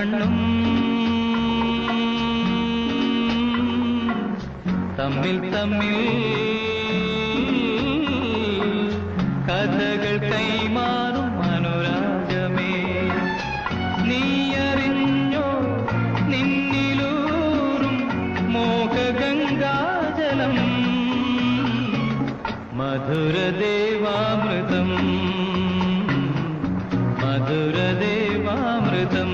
കണ്ണും തമ്മിൽ തമ്മിൽ കഥകൾ കൈമാറും അനുരാഗമേ നീയറിഞ്ഞോ നിന്നിലൂറും മോഹഗംഗാജലം. മധുരദേവാമൃതം മധുരദേവാമൃതം.